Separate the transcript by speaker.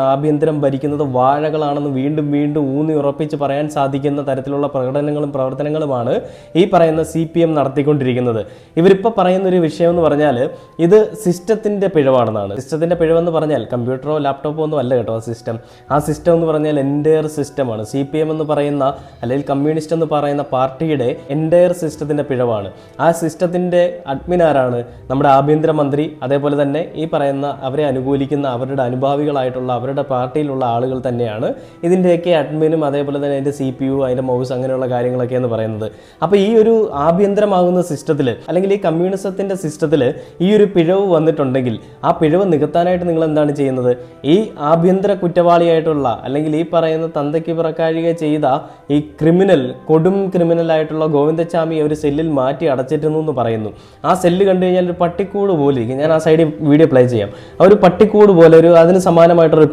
Speaker 1: ആഭ്യന്തരം ഭരിക്കുന്നത് വാഴകളാണെന്ന് വീണ്ടും വീണ്ടും ഊന്നി ഉറപ്പിച്ച് പറയാൻ സാധിക്കുന്ന തരത്തിലുള്ള പ്രകടനങ്ങളും പ്രവർത്തനങ്ങളുമാണ് ഈ പറയുന്ന സി പി എം നടത്തിക്കൊണ്ടിരിക്കുന്നത്. ഇവരിപ്പോൾ പറയുന്ന ഒരു വിഷയം എന്ന് പറഞ്ഞാൽ ഇത് സിസ്റ്റത്തിന്റെ പിഴവാണെന്നാണ്. സിസ്റ്റത്തിന്റെ പിഴവെന്ന് പറഞ്ഞാൽ കമ്പ്യൂട്ടറോ ലാപ്ടോപ്പോ ഒന്നും അല്ല കേട്ടോ ആ സിസ്റ്റം. ആ സിസ്റ്റം എന്ന് പറഞ്ഞാൽ എന്റയർ സിസ്റ്റമാണ്. സി പി എം എന്ന് പറയുന്ന അല്ലെങ്കിൽ കമ്മ്യൂണിസ്റ്റ് എന്ന് പറയുന്ന പാർട്ടിയുടെ എന്റയർ സിസ്റ്റത്തിന്റെ പിഴവാണ്. ആ സിസ്റ്റത്തിന്റെ അഡ്മിൻ ആരാണ്? നമ്മുടെ ആഭ്യന്തരമന്ത്രി അതേപോലെ തന്നെ ഈ പറയുന്ന അവരെ അനുകൂലിക്കുന്ന അവരുടെ അനുഭാവികളായിട്ടുള്ള അവരുടെ പാർട്ടിയിലുള്ള ആളുകൾ തന്നെയാണ് ഇതിന്റെയൊക്കെ അഡ്മിനും അതേപോലെ തന്നെ അതിന്റെ സി പി യു അതിന്റെ മൗസ് അങ്ങനെയുള്ള കാര്യങ്ങളൊക്കെ എന്ന് പറയുന്നത്. അപ്പോൾ ഈ ഒരു ആഭ്യന്തരമാകുന്ന സിസ്റ്റത്തിൽ അല്ലെങ്കിൽ ഈ കമ്മ്യൂണിസത്തിന്റെ സിസ്റ്റത്തിൽ ഈ ഒരു പിഴവ് വന്നിട്ടുണ്ടെങ്കിൽ ആ പിഴവ് നികത്താനായിട്ട് നിങ്ങൾ എന്താണ് ചെയ്യുന്നത്? ഈ ആഭ്യന്തര കുറ്റവാളിയായിട്ടുള്ള അല്ലെങ്കിൽ ഈ പറയുന്ന തന്തയ്ക്ക് പിറക്കാഴിക ചെയ്ത ഈ ക്രിമിനൽ കൊടും ക്രിമിനൽ ആയിട്ടുള്ള ഗോവിന്ദച്ചാമി ഒരു സെല്ലിൽ മാറ്റി അടച്ചിരുന്നു എന്ന് പറയുന്നു. ആ സെല്ല് കണ്ടു കഴിഞ്ഞാൽ ഒരു പട്ടിക്കൂട് പോലെ ഞാൻ ആ സൈഡിൽ വീഡിയോ പ്ലേ ചെയ്യാം. ആ ഒരു പട്ടിക്കൂട് പോലെ ഒരു അതിന് സമാനമായിട്ടൊരു